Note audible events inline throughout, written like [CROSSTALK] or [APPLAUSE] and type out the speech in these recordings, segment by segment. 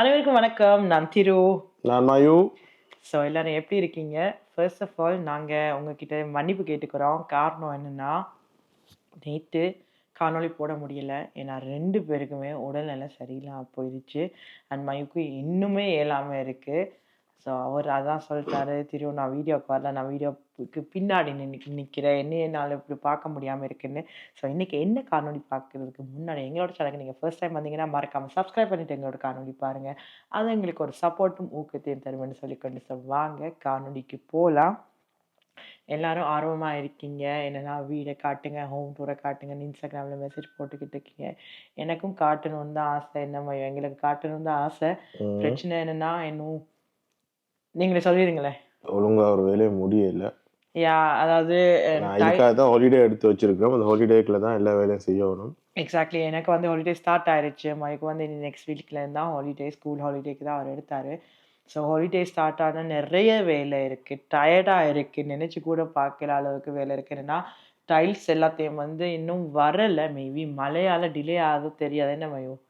அனைவருக்கும் வணக்கம். நான் திரு. நான் மயு. ஸோ எல்லாரும் எப்படி இருக்கீங்க? ஃபர்ஸ்ட் ஆஃப் ஆல் நாங்கள் உங்ககிட்ட மன்னிப்பு கேட்டுக்கிறோம். காரணம் என்னன்னா நேற்று காணொளி போட முடியல. ஏன்னா ரெண்டு பேருக்குமே உடல்நிலை சரியில்லாமல் போயிடுச்சு அண்ட் மயுக்கு இன்னுமே இயலாமல் இருக்குது ஸோ அவர் அதான் சொல்லிட்டாரு திரு நான் வீடியோக்கு வரல நான் வீடியோக்கு பின்னாடி நின்று நிற்கிறேன் என்ன என்னால் இப்படி பார்க்க முடியாமல் இருக்குன்னு. ஸோ இன்றைக்கி என்ன காணொளி பார்க்குறதுக்கு முன்னாடி எங்களோட சேனலுக்கு நீங்கள் ஃபர்ஸ்ட் டைம் வந்தீங்கன்னா மறக்காமல் சப்ஸ்கிரைப் பண்ணிட்டு எங்களோட காணொளி பாருங்கள் அது எங்களுக்கு ஒரு சப்போர்ட்டும் ஊக்கத்தையும் தருமென்னு சொல்லிக்கொண்டு ஸோ வாங்க காணொளிக்கு போகலாம் எல்லாரும் ஆர்வமாக இருக்கீங்க. என்னன்னா வீடை காட்டுங்க ஹோம் டூரை காட்டுங்கன்னு இன்ஸ்டாகிராமில் மெசேஜ் போட்டுக்கிட்டு இருக்கீங்க. எனக்கும் காட்டணும்னு தான் ஆசை என்னம்மா எங்களுக்கு காட்டணும்னு தான் ஆசை. பிரச்சனை என்னன்னா இன்னும் நீங்களே சொல்லிடுங்களேன். ஒழுங்கா ஒரு வேலையை முடியல. யா அதாவது நான் இதுக்காக தான் ஹாலிடே எடுத்து வச்சிருக்கிறோம். அந்த ஹாலிடேக்குள்ள தான் எல்லா வேலையும் செய்யணும். எக்ஸாக்ட்லி எனக்கு வந்து ஹாலிடே ஸ்டார்ட் ஆயிருச்சு. மைக்கு வந்து நெக்ஸ்ட் வீக்ல தான் ஹாலிடே ஸ்கூல் ஹாலிடேக்கு தான் அவர் எடுத்தாரு. ஸோ ஹாலிடே ஸ்டார்ட் ஆன நிறைய வேலை இருக்கு. டயர்டாக இருக்கு. நினைச்சு கூட பார்க்கல அளவுக்கு வேலை இருக்கு. என்னன்னா டைல்ஸ் எல்லாத்தையும் வந்து இன்னும் வரல. மேபி மழையால டிலே ஆகுது தெரியாது. என்ன மயோ? ம்.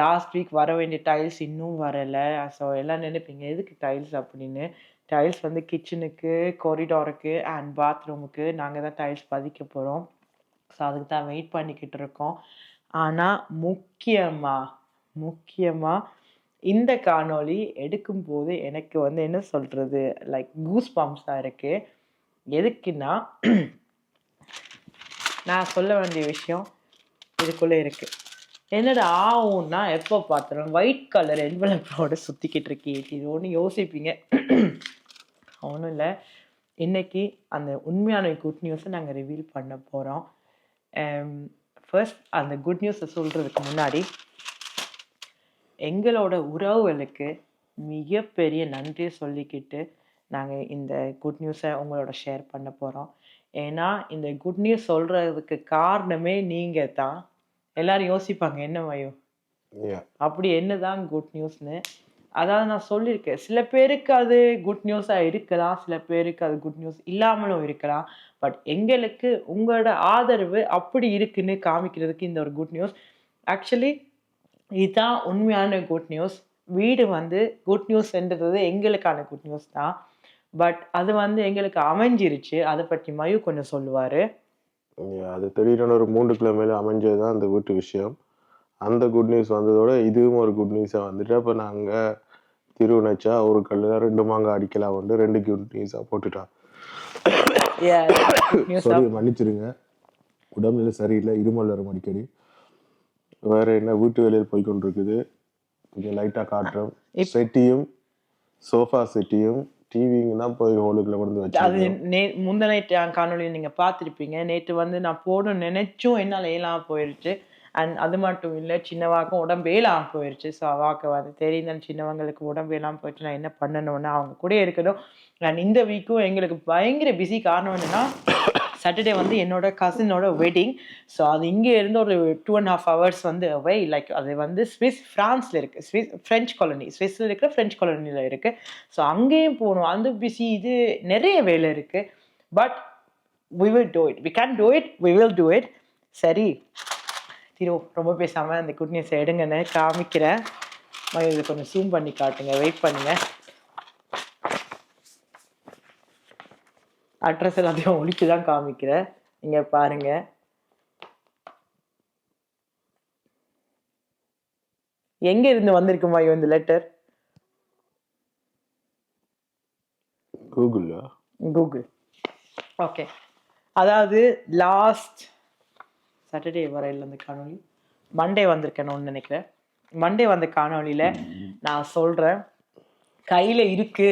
லாஸ்ட் வீக் வர வேண்டிய டைல்ஸ் இன்னும் வரல. ஸோ எல்லாம் நினைப்பீங்க எதுக்கு டைல்ஸ் அப்படின்னு? டைல்ஸ் வந்து கிச்சனுக்கு கொரிடாருக்கு அண்ட் பாத்ரூமுக்கு நாங்கள் தான் டைல்ஸ் பதிக்க போகிறோம் ஸோ அதுக்கு தான் வெயிட் பண்ணிக்கிட்டு இருக்கோம். ஆனால் முக்கியமாக முக்கியமாக இந்த காணொளி எடுக்கும்போது எனக்கு வந்து என்ன சொல்கிறது லைக் கூஸ் பம்ப்ஸாக இருக்குது எதுக்குன்னா [CLEARS THROAT] நான் சொல்ல வேண்டிய விஷயம் இதுக்குள்ளே இருக்குது என்னடா ஆகும்னா எப்போ பார்த்தாலும் ஒயிட் கலர் என்வலப்போட சுற்றிக்கிட்டு இருக்கே ஒன்று யோசிப்பீங்க. ஒன்றும் இல்லை. இன்னைக்கு அந்த உண்மையான குட் நியூஸை நாங்கள் ரிவீல் பண்ண போகிறோம் ஃபர்ஸ்ட் அந்த குட் நியூஸை சொல்கிறதுக்கு முன்னாடி எங்களோட உறவுகளுக்கு மிகப்பெரிய நன்றியை சொல்லிக்கிட்டு நாங்கள் இந்த குட் நியூஸை உங்களோட ஷேர் பண்ண போகிறோம் ஏன்னா இந்த குட் நியூஸ் சொல்கிறதுக்கு காரணமே நீங்கள் தான் எல்லாரும் யோசிப்பாங்க என்ன வயோ. அப்படி என்னதான் குட் நியூஸ்னு அதாவது நான் சொல்லியிருக்கேன் சில பேருக்கு அது குட் நியூஸாக இருக்கலாம் சில பேருக்கு அது குட் நியூஸ் இல்லாமலும் இருக்கலாம். பட் எங்களுக்கு உங்களோட ஆதரவு அப்படி இருக்குன்னு காமிக்கிறதுக்கு இந்த ஒரு குட் நியூஸ் ஆக்சுவலி இதுதான் உண்மையான குட் நியூஸ் வீடு வந்து குட் நியூஸ்ன்றது எங்களுக்கான குட் நியூஸ் தான். பட் அது வந்து எங்களுக்கு அமைஞ்சிருச்சு. அதை பற்றி மயு கொஞ்சம் சொல்லுவார். அது திடீர்னு ஒரு மூன்று கிலோமீட்டர் அமைஞ்சது தான் அந்த வீட்டு விஷயம். அந்த குட் நியூஸ் வந்ததோட இதுவும் ஒரு குட் நியூஸாக வந்துட்டு அப்போ நாங்கள் திருவனச்சா ஒரு கல்லில் ரெண்டு மாங்காய் அடிக்கலாம் வந்து ரெண்டு குட் நியூஸாக போட்டுட்டான் சாரி [COUGHS] மன்னிச்சிருங்க உடம்புநிலை சரியில்லை இருமல் வரும் அடிக்கடி. வேற என்ன வீட்டு வேலையில் போய் கொண்டிருக்குது கொஞ்சம் லைட்டாக காட்டுறோம் செட்டியும் சோஃபா செட்டியும் டிவிங்க தான் போய் ஹோலுக்குள்ள கொண்டு வந்து அது நே முந்தனைட்டு காணொலியை நீங்க பார்த்துருப்பீங்க. நேற்று வந்து நான் போடணும்னு நினைச்சும் என்னால் இயலாம போயிருச்சு. அண்ட் அது மட்டும் இல்லை சின்னவாக்கும் உடம்பு இயலாம போயிருச்சு. ஸோ அவாக்கு வந்து தெரியும் சின்னவங்களுக்கு உடம்பு இயலாம போயிடுச்சு. நான் என்ன பண்ணணும்னு அவங்க கூட இருக்கணும். அண்ட் இந்த வீக்கும் எங்களுக்கு பயங்கர பிஸி காரணம் என்னன்னா சாட்டர்டே வந்து என்னோட கசினோட வெட்டிங் ஸோ அது இங்கே இருந்து ஒரு டூ அண்ட் ஹாஃப் ஹவர்ஸ் வந்து அவை லைக் அது வந்து ஸ்விஸ் ஃப்ரான்ஸில் இருக்குது ஸ்விஸ் ஃப்ரெஞ்ச் காலனி ஸ்விஸில் இருக்கிற ஃப்ரெஞ்ச் காலனியில் இருக்குது ஸோ அங்கேயும் போகணும். அந்த பிஸி இது நிறைய வேலை இருக்குது but we will do it we can do it we will do it சரி. திரு ரொம்ப பேசாமல் அந்த குட் நியூஸ் எடுங்கன்னு காமிக்கிறேன். இது இதை கொஞ்சம் சூம் பண்ணி காட்டுங்க. வெயிட் பண்ணுங்கள் அட்ரஸ் எல்லாத்தையும் ஒழிச்சு தான் காமிக்கிறேன் நீங்க பாருங்க. எங்க இருந்து வந்திருக்கு மயோ இந்த லெட்டர் கூகுளில் கூகுள் ஓகே அதாவது லாஸ்ட் சாட்டர்டே வரையில் அந்த காணொளி. மண்டே வந்திருக்கேன்னு நினைக்கிறேன். மண்டே வந்த காணொளியில நான் சொல்றேன் கையில இருக்கு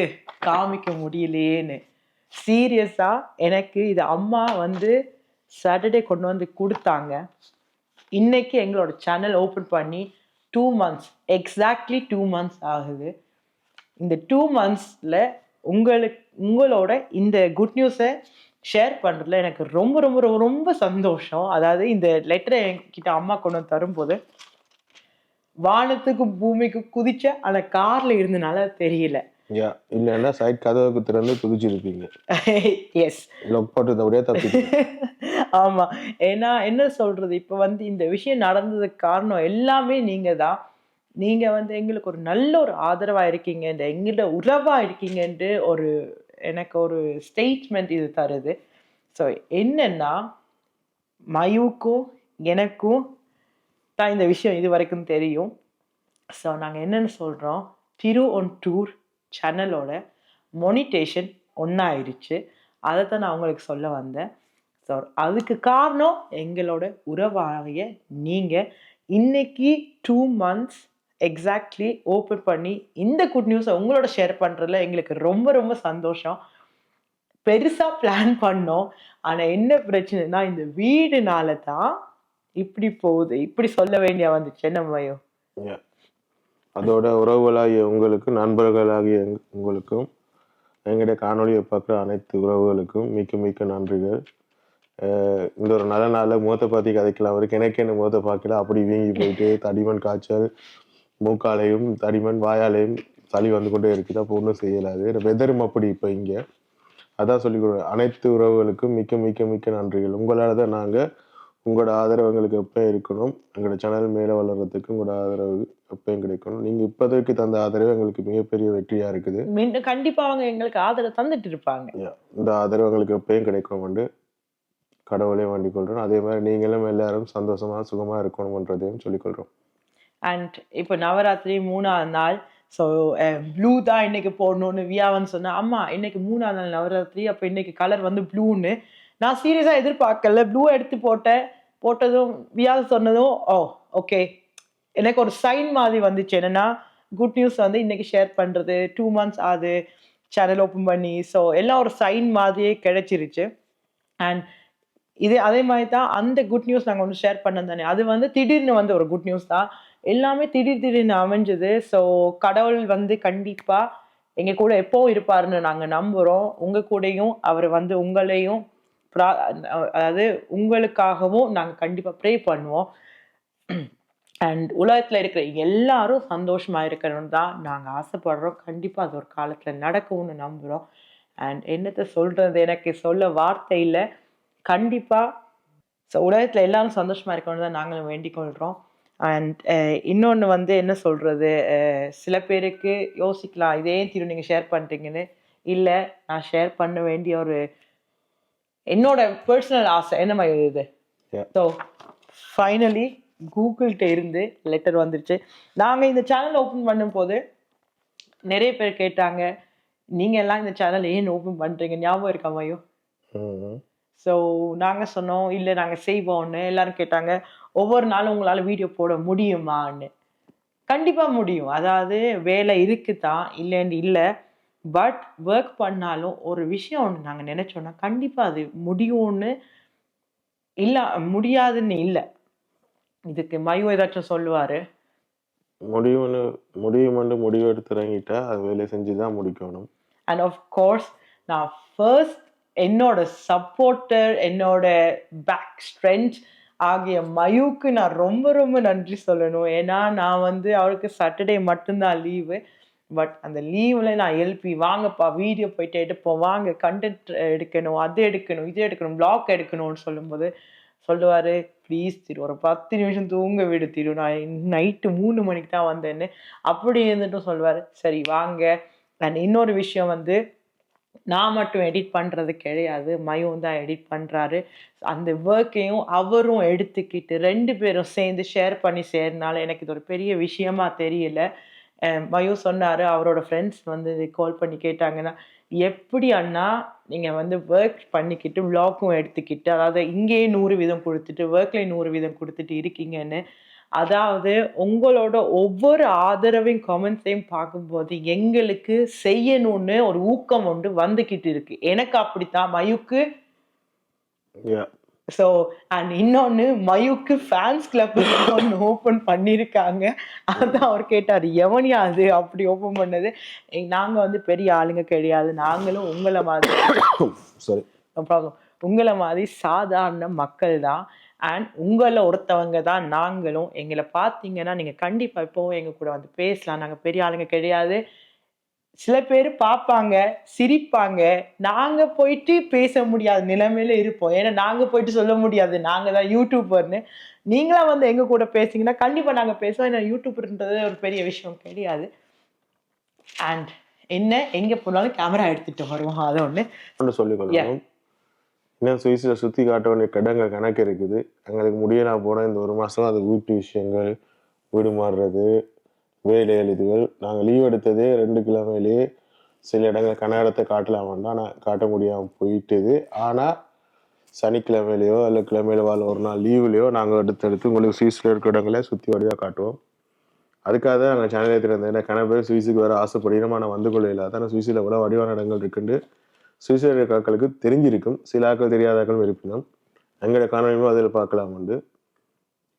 காமிக்க முடியலையேன்னு சீரியஸாக எனக்கு இது அம்மா வந்து சாட்டர்டே கொண்டு வந்து கொடுத்தாங்க. இன்னைக்கு எங்களோட சேனல் ஓப்பன் பண்ணி two months exactly two months ஆகுது. இந்த டூ மந்த்ஸில் உங்களுக்கு உங்களோட இந்த குட் நியூஸை ஷேர் பண்ணுறதுல எனக்கு ரொம்ப ரொம்ப ரொம்ப ரொம்ப சந்தோஷம். அதாவது இந்த லெட்டரை என்கிட்ட அம்மா கொண்டு வந்து தரும்போது வானத்துக்கும் பூமிக்கும் குதிச்ச ஆனால் காரில் இருந்தனால தெரியல. யா இல்லைன்னா சைட் கதவுக்கு திறந்து குதிச்சிருப்பீங்க. எஸ் லொக் போட்டதோடய தப்பி ஆமா. ஏன்னா என்ன சொல்றது? இப்ப வந்து இந்த விஷயம் நடந்ததுக்கு காரணம் எல்லாமே நீங்க தான். நீங்க வந்து எங்களுக்கு ஒரு நல்ல ஒரு ஆதரவா இருக்கீங்க. இந்த எங்களோட உறவா இருக்கீங்கன்ட்டு ஒரு எனக்கு ஒரு ஸ்டேட்மெண்ட் இது தருது. ஸோ என்னன்னா மயுக்கும் எனக்கும் தான் இந்த விஷயம் இது வரைக்கும் தெரியும். ஸோ நாங்கள் என்னன்னு சொல்கிறோம் திரு ஒன் டூர் சேனலோட மொனிட்டேஷன் ஒன்றாயிருச்சு அதை தான் நான் உங்களுக்கு சொல்ல வந்தேன். ஸோ அதுக்கு காரணம் எங்களோட உறவாகிய நீங்கள் இன்னைக்கு டூ மந்த்ஸ் எக்ஸாக்ட்லி ஓப்பன் பண்ணி இந்த குட் நியூஸை உங்களோட ஷேர் பண்ணுறதுல எங்களுக்கு ரொம்ப ரொம்ப சந்தோஷம். பெருசாக பிளான் பண்ணோம். ஆனால் என்ன பிரச்சனைனா இந்த வீடுனால தான் இப்படி போகுது. இப்படி சொல்ல வேண்டிய வந்துச்சு. என்ன மயம் அதோட உறவுகளாகிய உங்களுக்கு நண்பர்களாகிய உங்களுக்கும் எங்களுடைய காணொளியை பார்க்குற அனைத்து உறவுகளுக்கும் மிக்க மிக்க நன்றிகள். இந்த ஒரு நல்ல நாளில் முகத்தை பார்த்து கதைக்கலாம். அவருக்கு எனக்கு என்ன முகத்தை பார்க்கல. அப்படி வீங்கி போயிட்டு தடிமன் காய்ச்சல் மூக்காலையும் தடிமன் வாயாலையும் சளி வந்து கொண்டே இருக்குது. அப்போ ஒன்றும் செய்யலாது. வெதரும் அப்படி இப்போ இங்கே. அதான் சொல்லிக் கொடுக்குறேன். அனைத்து உறவுகளுக்கும் மிக்க மிக்க மிக்க நன்றிகள். உங்களால் தான் நாங்கள் உங்களோட ஆதரவு எங்களுக்கு எப்பயும் இருக்கணும். எங்களோட சேனல் மேலே வளர்கிறதுக்கு உங்களோட ஆதரவு எப்பயும் கிடைக்கணும். நீங்கள் இப்போதைக்கு தந்த ஆதரவு எங்களுக்கு மிகப்பெரிய வெற்றியாக இருக்குது. மீண்டும் கண்டிப்பாக அவங்க எங்களுக்கு ஆதரவு தந்துட்டு இருப்பாங்க. இந்த ஆதரவு எங்களுக்கு எப்பயும் கிடைக்கும் வந்து கடவுளையும் வேண்டிக் கொள்கிறோம் அதே மாதிரி நீங்களும் எல்லாரும் சந்தோஷமா சுகமா இருக்கணும்ன்றதையும் சொல்லிக்கொள்கிறோம் அண்ட் இப்போ நவராத்திரி மூணாவது நாள். ஸோ ப்ளூ தான் இன்னைக்கு போடணும்னு வியாவன் சொன்னா அம்மா இன்னைக்கு மூணாவது நாள் நவராத்திரி. அப்போ இன்னைக்கு கலர் வந்து ப்ளூன்னு நான் சீரியஸாக எதிர்பார்க்கல. ப்ளூ எடுத்து போட்டேன். போட்டதும் வியாத சொன்னதும் ஓ ஓகே எனக்கு ஒரு சைன் மாதிரி வந்துச்சு. என்னென்னா குட் நியூஸ் வந்து இன்றைக்கி ஷேர் பண்ணுறது டூ மந்த்ஸ் ஆகுது. சேனல் ஓப்பன் பண்ணி. ஸோ எல்லாம் ஒரு சைன் மாதிரியே கிடைச்சிருச்சு. அண்ட் இதே அதே மாதிரி தான் அந்த குட் நியூஸ் நாங்கள் ஒன்று ஷேர் பண்ணோம் தானே. அது வந்து திடீர்னு வந்து ஒரு குட் நியூஸ் தான். எல்லாமே திடீர் திடீர்னு அமைஞ்சது. ஸோ கடவுள் வந்து கண்டிப்பாக எங்கள் கூட எப்போவும் இருப்பாருன்னு நாங்கள் நம்புகிறோம் உங்கள் கூடயும் அவர் வந்து உங்களையும் ப்ரா- அதாவது உங்களுக்காகவும் நாங்கள் கண்டிப்பாக ப்ரே பண்ணுவோம். அண்ட் உலகத்தில் இருக்கிற எல்லாரும் சந்தோஷமாக இருக்கணும்னு தான் நாங்கள் ஆசைப்படுறோம். கண்டிப்பாக அது ஒரு காலத்தில் நடக்கும்னு நம்புகிறோம் அண்ட் என்னத்தை சொல்கிறது எனக்கு சொல்ல வார்த்தை இல்லை. கண்டிப்பாக ஸோ உலகத்தில் எல்லாரும் சந்தோஷமாக இருக்கணும்னு தான் நாங்களும் வேண்டிக் கொள்கிறோம் அண்ட் இன்னொன்று வந்து என்ன சொல்கிறது சில பேருக்கு யோசிக்கலாம். இதே திரு நீங்கள் ஷேர் பண்ணிட்டீங்கன்னு இல்லை நான் ஷேர் பண்ண வேண்டிய ஒரு என்னோட பர்சனல் ஆசை என்ன மாதிரி இது. ஸோ ஃபைனலி கூகுள்கிட்ட இருந்து லெட்டர் வந்துருச்சு. நாங்கள் இந்த சேனல் ஓப்பன் பண்ணும்போது நிறைய பேர் கேட்டாங்க நீங்கள் எல்லாம் இந்த சேனல் ஏன் ஓப்பன் பண்ணுறீங்க ஞாபகம் இருக்கா மையோ. ஸோ நாங்கள் சொன்னோம் இல்லை நாங்கள் செய்வோம்னு. எல்லாரும் கேட்டாங்க ஒவ்வொரு நாளும் உங்களால் வீடியோ போட முடியுமான்னு? கண்டிப்பாக முடியும். அதாவது வேலை இருக்கு தான் இல்லைன்னு இல்லை. பட் ஒர்க் பண்ணாலும் ஒரு விஷயம் ஒன்று நாங்கள் நினச்சோன்னா கண்டிப்பாக அது முடியும்னு இல்லை முடியாதுன்னு இல்லை. இதுக்கு மயு ஏதாச்சும் சொல்லுவார்? முடியும்னு முடியுமென்று முடிவு எடுத்து இறங்கிட்டா அது வேலை செஞ்சு தான் முடிக்கணும். அண்ட் ஆஃப் கோர்ஸ் நான் ஃபர்ஸ்ட் என்னோட சப்போர்ட்டர் என்னோட பேக் ஸ்ட்ரென்த் ஆகிய மயுக்கு நான் ரொம்ப ரொம்ப நன்றி சொல்லணும். ஏன்னா நான் வந்து அவருக்கு சாட்டர்டே மட்டும்தான் லீவு பட் அந்த லீவில் நான் எழுப்பி வாங்கப்பா வீடியோ போயிட்டு எடுப்போம். வாங்க கண்டென்ட் எடுக்கணும் அது எடுக்கணும் இது எடுக்கணும் பிளாக் எடுக்கணும்னு சொல்லும்போது சொல்லுவார் ப்ளீஸ் திரு ஒரு பத்து நிமிஷம் தூங்க விடு திரு. நான் நைட்டு மூணு மணிக்கு தான் வந்தேன்னு. அப்படி இருந்துட்டும் சொல்லுவார் சரி வாங்க. அண்ட் இன்னொரு விஷயம் வந்து நான் மட்டும் எடிட் பண்ணுறது கிடையாது. மயும் தான் எடிட் பண்ணுறாரு அந்த ஒர்க்கையும் அவரும் எடுத்துக்கிட்டு ரெண்டு பேரும் சேர்ந்து ஷேர் பண்ணி சேர்னால எனக்கு இது ஒரு பெரிய விஷயமா தெரியல. அஹ் சொன்னார் அவரோட ஃப்ரெண்ட்ஸ் வந்து கால் பண்ணி கேட்டாங்கன்னா எப்படி அண்ணா நீங்கள் வந்து ஒர்க் பண்ணிக்கிட்டு விளாக்கும் எடுத்துக்கிட்டு அதாவது இங்கேயே நூறு வீதம் கொடுத்துட்டு ஒர்க்லேயே நூறு வீதம் கொடுத்துட்டு இருக்கீங்கன்னு அதாவது உங்களோட ஒவ்வொரு ஆதரவையும் கமெண்ட்ஸையும் பார்க்கும்போது எங்களுக்கு செய்யணும்னு ஒரு ஊக்கம் ஒன்று வந்துக்கிட்டு இருக்கு. எனக்கு அப்படித்தான் மயுக்கு ஸோ அண்ட் இன்னொன்று மயுக்கு ஃபேன்ஸ் கிளப் ஒன்று ஓப்பன் பண்ணியிருக்காங்க அதான் அவர் கேட்டார் எவனியா அது? அப்படி ஓப்பன் பண்ணது. நாங்கள் வந்து பெரிய ஆளுங்க கிடையாது. நாங்களும் உங்களை மாதிரி சரி ப்ராப்ளம் உங்களை மாதிரி சாதாரண மக்கள் தான். அண்ட் உங்களை ஒருத்தவங்க தான் நாங்களும். எங்களை பார்த்தீங்கன்னா நீங்கள் கண்டிப்பாக இப்போவும் எங்கள் கூட வந்து பேசலாம். நாங்கள் பெரிய ஆளுங்க கிடையாது. சில பேர் பார்ப்பாங்க சிரிப்பாங்க. நாங்கள் போயிட்டு பேச முடியாத நிலைமையில இருப்போம். ஏன்னா நாங்கள் போயிட்டு சொல்ல முடியாது. நாங்கள் தான் யூடியூபர்னு நீங்களா வந்து எங்க கூட பேசுனீங்கன்னா கண்டிப்பா நாங்க பேசுவோம். ஏன்னா யூடியூப்ன்றது ஒரு பெரிய விஷயம் கிடையாது. அண்ட் என்ன எங்க போனாலும் கேமரா எடுத்துட்டு வருவோம். அது ஒன்று சொல்லிக்கொள்ளணும் இன்னும் சுவிஸில் சுற்றி காட்ட வேண்டிய கடங்கள் கணக்கு இருக்குது. எங்களுக்கு முடியலாம் போனால் இந்த ஒரு மாதம் அது வீட்டு விஷயங்கள் வீடு மாறுறது வேலை எழுதுகள் நாங்கள் லீவ் எடுத்ததே ரெண்டு கிழமையிலேயே சில இடங்கள் கன்னடத்தை காட்டலாம் வேண்டாம் நான் காட்ட முடியாமல் போயிட்டுது. ஆனால் சனிக்கிழமையிலையோ இல்லை கிழமையில வாழ ஒரு நாள் லீவுலையோ நாங்கள் எடுத்து எடுத்து உங்களுக்கு சுவிஸில் இருக்கிற இடங்களே சுற்றி வழியாக காட்டுவோம். அதுக்காக தான் நாங்கள் சேனல் ஏற்றிருந்தேன் ஏன்னா கன பேர் சுவிஸுக்கு வேறு ஆசைப்படுகிறோம் ஆனால் வந்து கொள்ள இல்லாத ஆனால் சுவிஸில் எவ்வளோ வடிவான இடங்கள் இருக்குண்டு சுவிஸில் இருக்கிற தெரிஞ்சிருக்கும். சில ஆட்கள் தெரியாத ஆட்களும் இருப்பினும். எங்களோட காணொலியும் அதில் பார்க்கலாம் உண்டு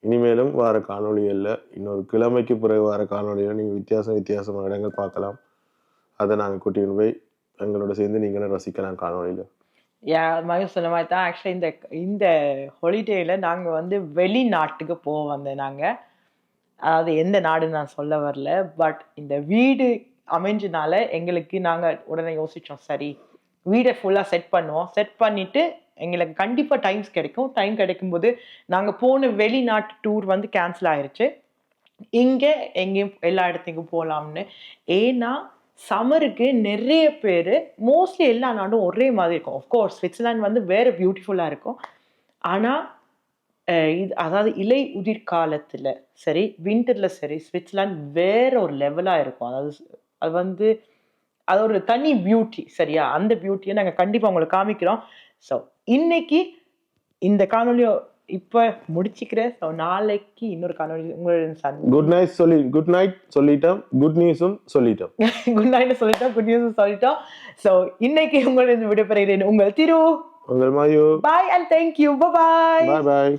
இனிமேலும் வார காணொலிகளில் இன்னொரு கிழமைக்கு பிறகு வார காணொலியில் நீங்கள் வித்தியாசம் வித்தியாசமான இடங்கள் பார்க்கலாம். அதை நாங்கள் கூட்டிகிட்டு போய் எங்களோட சேர்ந்து நீங்களும் ரசிக்கலாம் காணொலியில் யா மகன் சொன்ன மாதிரி தான் ஆக்சுவலி இந்த இந்த ஹொலிடேயில் நாங்கள் வந்து வெளிநாட்டுக்கு போக வந்தோம் நாங்கள் அதாவது எந்த நாடுன்னு நான் சொல்ல வரல. பட் இந்த வீடு அமைஞ்சனால எங்களுக்கு நாங்கள் உடனே யோசித்தோம் சரி வீடை ஃபுல்லாக செட் பண்ணுவோம். செட் பண்ணிவிட்டு எங்களுக்கு கண்டிப்பாக டைம்ஸ் கிடைக்கும். டைம் கிடைக்கும்போது நாங்கள் போன வெளிநாட்டு டூர் வந்து கேன்சல் ஆயிடுச்சு இங்கே எங்கேயும் எல்லா இடத்துக்கும் போகலாம்னு ஏன்னா சம்மருக்கு நிறைய பேர் மோஸ்ட்லி எல்லா நாடும் ஒரே மாதிரி இருக்கும். ஆஃப்கோர்ஸ் சுவிட்சர்லாந்து வந்து வேறு பியூட்டிஃபுல்லாக இருக்கும். ஆனால் இது அதாவது இலை உதிர் காலத்தில் சரி விண்டரில் சரி சுவிட்சர்லாந்து வேற ஒரு லெவலாக இருக்கும். அதாவது அது வந்து அது ஒரு தனி பியூட்டி சரியா? அந்த பியூட்டியை நாங்கள் கண்டிப்பாக உங்களுக்கு காமிக்கிறோம். ஸோ இன்னைக்கு இந்த காணொலியை இப்போ முடிச்சுக்கிறேன் ஸோ நாளைக்கு இன்னொரு காணொலி உங்களுடன் குட் நைட் சொல்லி குட் நைட் சொல்லிட்டோம். குட் நியூஸும் சொல்லிட்டோம். [LAUGHS] குட் நைட் சொல்லிட்டோம் குட் நியூஸ் சொல்லிட்டோம். ஸோ இன்னைக்கு உங்களிடம் விடைபெறுகிறேன் உங்கள் திரு. உங்கள் Mayo bye and thank you bye bye bye